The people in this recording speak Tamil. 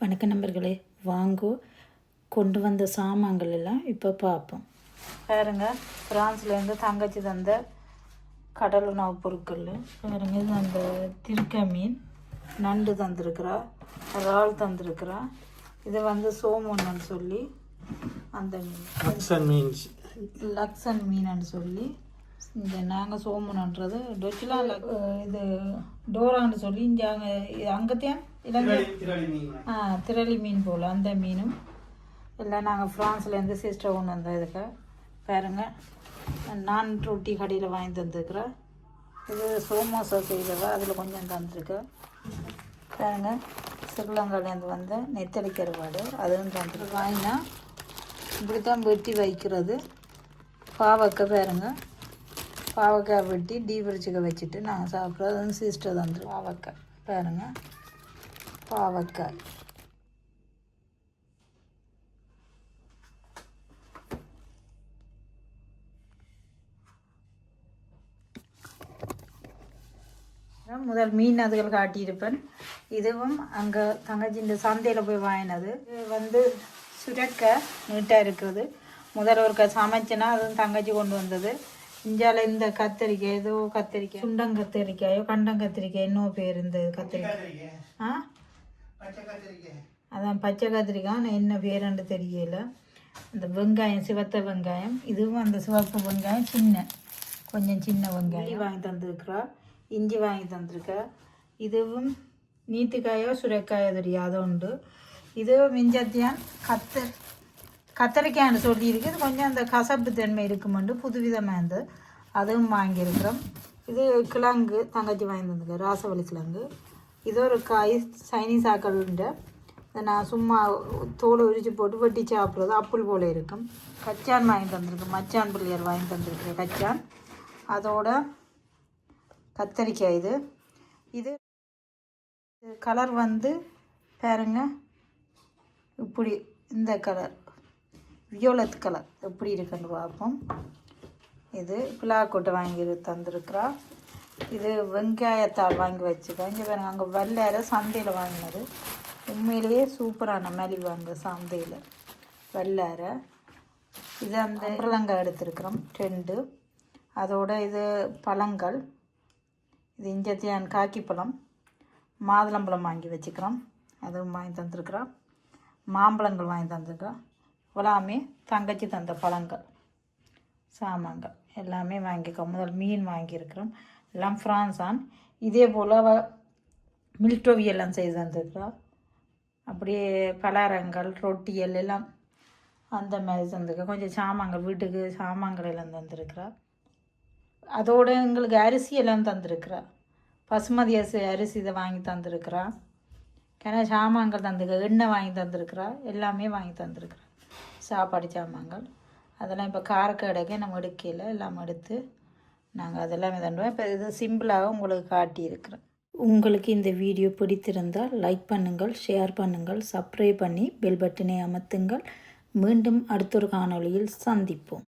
வணக்க நண்பர்களே வாங்கோ. கொண்டு வந்த சாமான்கள் எல்லாம் இப்போ பார்ப்போம் பாருங்க பிரான்ஸ்லேருந்து தங்கச்சி தந்த கடல் உணவு பொருட்கள். பாருங்க இது அந்த திருக்க மீன். நண்டு தந்திருக்கிறா இறால் தந்திருக்கிறா. இது வந்து சோமுன்னு சொல்லி அந்த மீன். அக்சன் மீன்ஸ் லக்ஸன் மீனன்னு சொல்லி இந்த நாங்கள் சோமுனன்றது டொச்சிலாம் லக்- இது டோரான்னு சொல்லி இங்கே அங்கே அங்கத்தையும் இலங்கை ஆ திரளி மீன் போல் அந்த மீனும். எல்லாம் நாங்கள் ஃப்ரான்ஸ்லேருந்து சிஸ்டர் கொண்டு வந்த இதுக்கு. பாருங்க. நான் ரொட்டி கடையில் வாங்கி தந்துருக்குறேன் இது சோமோசா செய்தவ அதில் கொஞ்சம் தந்துருக்கு. பாருங்க. ஸ்ரீலங்காலேருந்து வந்த நெத்தலி கருவாடு. அதுவும் தந்துருக்கு. வாங்கினா இப்படி தான் வெட்டி வைக்கிறது. பாவக்காய் பாருங்க. பாவக்காய் வெட்டி டீ ஃப்ரிட்ஜுக்கு வச்சுட்டு நாங்கள் சாப்பிட்றது வந்து சிஸ்டர் தந்துரு பாவக்காய். பாருங்க. பாவக்காய். முதல் மீன் அதுகள் காட்டியிருப்பேன். இதுவும் அங்கே தங்கச்சி இந்த சந்தையில் போய் வாங்கினது. இது வந்து சுரக்கை நீட்டாக இருக்குது. முதல் ஒரு க சமைச்சேன்னா அதுவும் தங்கச்சி கொண்டு வந்தது. இஞ்சால இந்த கத்திரிக்காய் ஏதோ கத்திரிக்காய் சுண்டங்கத்திரிக்காயோ கண்டங்கத்திரிக்காய் இன்னும் பேர் இந்த கத்திரிக்காய் ஆ? அதான் பச்சை கத்திரிக்காய் என்ன பேருன்னு தெரியல. இந்த வெங்காயம் சிவத்த வெங்காயம் இதுவும் அந்த சிவப்பு வெங்காயம் சின்ன கொஞ்சம் சின்ன வெங்காயம். வாங்கி தந்திருக்கிறா. இஞ்சி வாங்கி தந்திருக்கா. இதுவும் நீத்துக்காயோ சுரைக்காயோ தெரியாத உண்டு. இது மிஞ்சத்தியான் கத்தர். கத்தரிக்காய்னு சொல்லியிருக்கு. இது கொஞ்சம் அந்த கசப்பு தன்மை இருக்குமெண்டு புதுவிதமாக இருந்து அதுவும் வாங்கியிருக்கிறோம். இது கிழங்கு தங்கச்சி வாங்கி தந்துருக்கு ராசவள்ளி கிழங்கு. இது ஒரு காய் சைனீஸ் ஆக்கள்ன்ற இதை நான் சும்மா தோலை உரிச்சு போட்டு வெட்டி சாப்பிட்றது. அப்புள் போல் இருக்கும். கச்சான் வாங்கி தந்திருக்கு மச்சான் பிள்ளையார் வாங்கி தந்திருக்கேன் கச்சான். அதோட கத்தரிக்காய் இது. இது கலர் வந்து பாருங்க. இப்படி இந்த கலர். வியோலத் கலர் எப்படி இருக்குன்னு பார்ப்போம். இது பிளாக்கொட்டை வாங்கி தந்திருக்கிறா. இது வெங்காயத்தால் வாங்கி வச்சுக்கேன் இங்கே அங்கே வெள்ளார சந்தையில் வாங்கினது. உண்மையிலேயே சூப்பரான மலிவு அந்த சந்தையில். வெள்ளார இது அந்த உருளங்காய் எடுத்திருக்கிறோம். ரெண்டு. அதோட இது பழங்கள். இது இஞ்சத்தியான் காக்கி பழம் மாதுளம்பழம் வாங்கி வச்சுக்கிறோம் அதுவும் வாங்கி தந்துருக்குறோம் மாம்பழங்கள் வாங்கி தந்துருக்கோம் எல்லாமே தங்கச்சி தந்த பழங்கள் சாமான்கள் எல்லாமே வாங்கிக்கோ முதல் மீன் வாங்கியிருக்கிறோம். எல்லாம் ஃப்ரான்ஸான் இதே போல் மில்டோவி எல்லாம் செய்து தந்துருக்குறா அப்படியே பலகாரங்கள் ரொட்டியல் எல்லாம் அந்த மாதிரி தந்துருக்கா கொஞ்சம் சாமான்கள் வீட்டுக்கு சாமான்கள் எல்லாம் தந்துருக்குறா அதோட எங்களுக்கு அரிசி எல்லாம் தந்திருக்கிறா பசுமதி அரிசி அரிசி இதை வாங்கி தந்திருக்கிறா ஏன்னா சாமான்கள் தந்துருக்க எண்ணெய் வாங்கி தந்திருக்கிறா எல்லாமே வாங்கி தந்திருக்கிறா சாப்பாடு சாமான்கள் அதெல்லாம் இப்போ காரக்கடைக்கு நம்ம எடுக்கையில் எல்லாம் எடுத்து நாங்கள் அதெல்லாம் தண்டுவோம் இப்போ இது சிம்பிளாக உங்களுக்கு காட்டியிருக்கிறேன். உங்களுக்கு இந்த வீடியோ பிடித்திருந்தால் லைக் பண்ணுங்கள் ஷேர் பண்ணுங்கள் சப்ஸ்கிரைப் பண்ணி பெல் பட்டனை அமர்த்துங்கள். மீண்டும் அடுத்தொரு காணொளியில் சந்திப்போம்.